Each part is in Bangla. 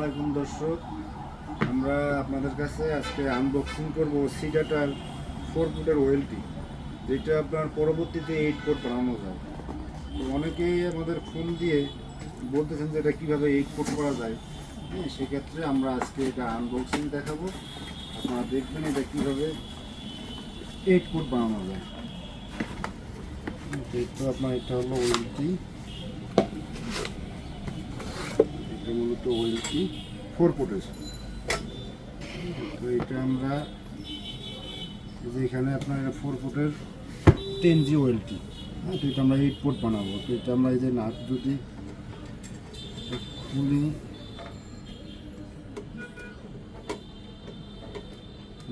আলাইকুম দর্শক। আমরা আপনাদের কাছে আজকে আনবক্সিং করব সিডাটার ফোর ফুটের ওয়েলটি যেটা আপনার পরবর্তীতে এইট ফুট বানানো যায়। তো অনেকেই আমাদের ফোন দিয়ে বলতেছেন যে এটা কীভাবে এইট ফুট করা যায়। হ্যাঁ সেক্ষেত্রে আমরা আজকে এটা আনবক্সিং দেখাবো। আপনারা দেখবেন এটা কীভাবে এইট ফুট বানানো যায়। তো আপনার এটা হলো ওয়েলটি এটা মূলত ওয়েলটি ফোর ফুটের তো এটা আমরা যে এখানে আপনার এটা ফোর ফুটের টেন জি ওয়েলটি হ্যাঁ তো এটা আমরা এইট ফুট বানাবো। তো এটা আমরা এই যে নাট যদি খুলি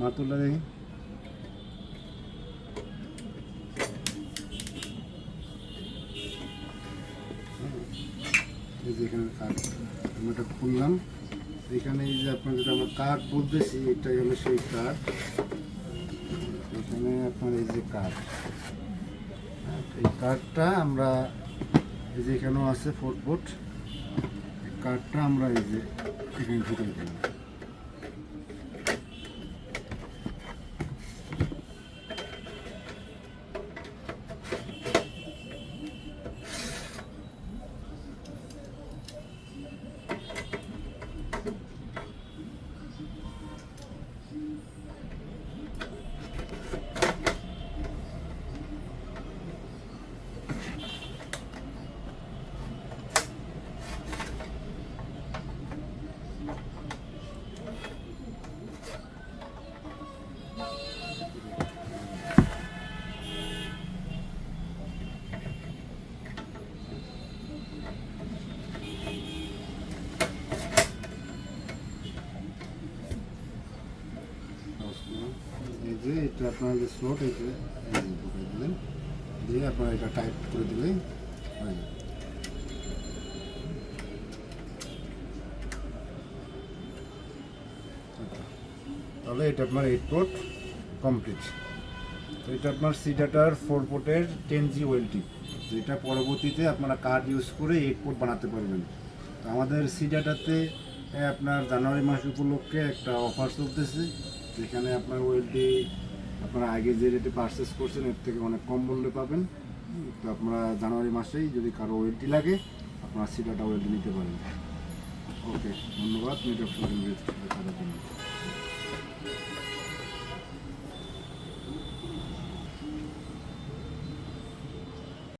মাতুলা দেখি। এই যে এখানে কাঠ, আমি এটা খুললাম। এখানে এই যে আপনার যেটা আমরা কাঠ বলতেছি, এটাই হলো সেই কাঠ। এখানে আপনার এই যে কাঠ। এই কাঠটা আমরা, এই যে এখানেও আছে ফোর ফুট এই কাঠটা আমরা এই যে এখানে ঢুকে দিলাম। এটা আপনার যে স্লট এই যে ঢুকাই দিলেন, দিয়ে আপনার এটা টাইট করে দিলেই হয়ে যাবে তাহলে এটা আপনার এইট পোর্ট কমপ্লিট তো এটা আপনার সিডাটার ফোর পোর্টের টেন জি ওয়েলটি যেটা পরবর্তীতে আপনারা কার্ড ইউজ করে এইট পোর্ট বানাতে পারবেন। তো আমাদের সিডাটাতে আপনার জানুয়ারি মাস উপলক্ষে একটা অফার চলতেছে, যেখানে আপনার ওয়েলটি আপনারা আগে যে রেটে পারচেস করছেন, এর থেকে অনেক কম মূল্যে পাবেন। তো আপনারা জানুয়ারি মাসেই যদি কারও ওয়েলটি লাগে, আপনারা সিটাটা ওয়েলটি নিতে পারেন। ওকে ধন্যবাদ। নেটওয়ার্ক সাথে কথা জন্য।